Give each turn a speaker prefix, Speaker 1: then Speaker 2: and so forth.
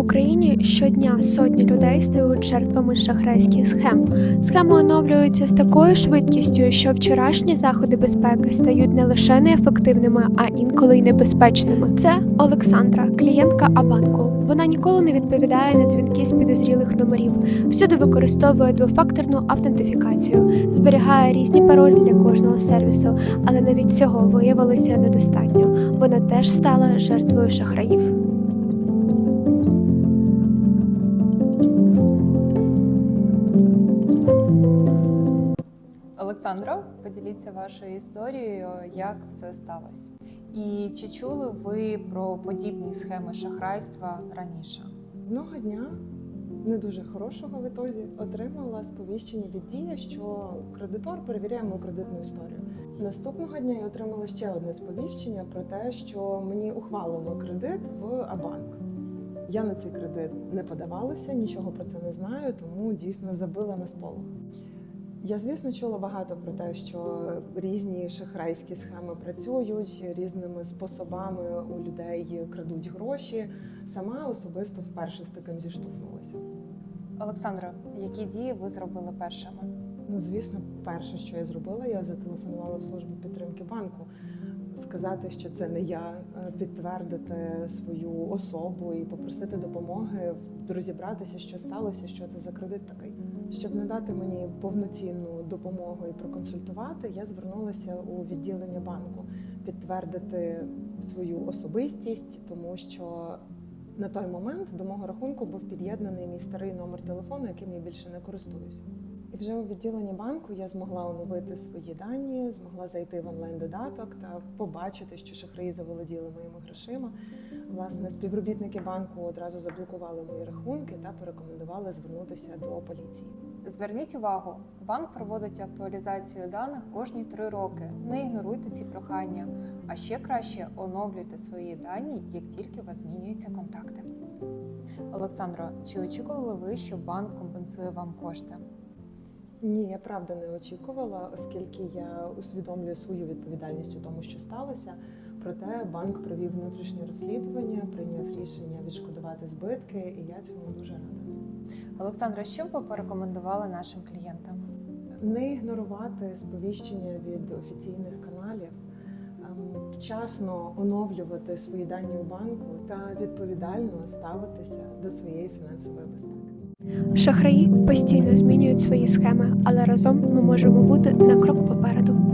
Speaker 1: Україні щодня сотні людей стають жертвами шахрайських схем. Схеми оновлюються з такою швидкістю, що вчорашні заходи безпеки стають не лише неефективними, а інколи й небезпечними. Це Олександра, клієнтка Абанку. Вона ніколи не відповідає на дзвінки з підозрілих номерів. Всюди використовує двофакторну автентифікацію, зберігає різні паролі для кожного сервісу, але навіть цього виявилося недостатньо. Вона теж стала жертвою шахраїв.
Speaker 2: Олександро, поділіться вашою історією, як все сталося. І чи чули ви про подібні схеми шахрайства раніше?
Speaker 3: Одного дня, не дуже хорошого в ітозі, отримала сповіщення від дія, що кредитор перевіряє мою кредитну історію. Наступного дня я отримала ще одне сповіщення про те, що мені ухвалено кредит в Абанк. Я на цей кредит не подавалася, нічого про це не знаю, тому дійсно забила на сполох. Я, звісно, чула багато про те, що різні шахрайські схеми працюють різними способами у людей крадуть гроші. Сама особисто вперше з таким зіштовхнулася.
Speaker 2: Олександра, які дії ви зробили першими?
Speaker 3: Ну, звісно, перше, що я зробила, я зателефонувала в службу підтримки банку, сказати, що це не я, е, підтвердити свою особу і попросити допомоги розібратися, що сталося, що це за кредит такий. Щоб надати мені повноцінну допомогу і проконсультувати, я звернулася у відділення банку підтвердити свою особистість, тому що на той момент до мого рахунку був під'єднаний мій старий номер телефону, яким я більше не користуюся. І вже у відділенні банку я змогла оновити свої дані, змогла зайти в онлайн-додаток та побачити, що шахраї заволоділи моїми грошима. Власне, співробітники банку одразу заблокували мої рахунки та порекомендували звернутися до поліції.
Speaker 2: Зверніть увагу, банк проводить актуалізацію даних кожні три роки. Не ігноруйте ці прохання, а ще краще оновлюйте свої дані, як тільки у вас змінюються контакти. Олександро, чи очікували ви, що банк компенсує вам кошти?
Speaker 3: Ні, я правда не очікувала, оскільки я усвідомлюю свою відповідальність у тому, що сталося. Проте банк провів внутрішнє розслідування, прийняв рішення відшкодувати збитки, і я цьому дуже рада.
Speaker 2: Олександро, що б ви порекомендували нашим клієнтам?
Speaker 3: Не ігнорувати сповіщення від офіційних каналів, ем, вчасно оновлювати свої дані у банку та відповідально ставитися до своєї фінансової безпеки.
Speaker 1: Шахраї постійно змінюють свої схеми, але разом ми можемо бути на крок попереду.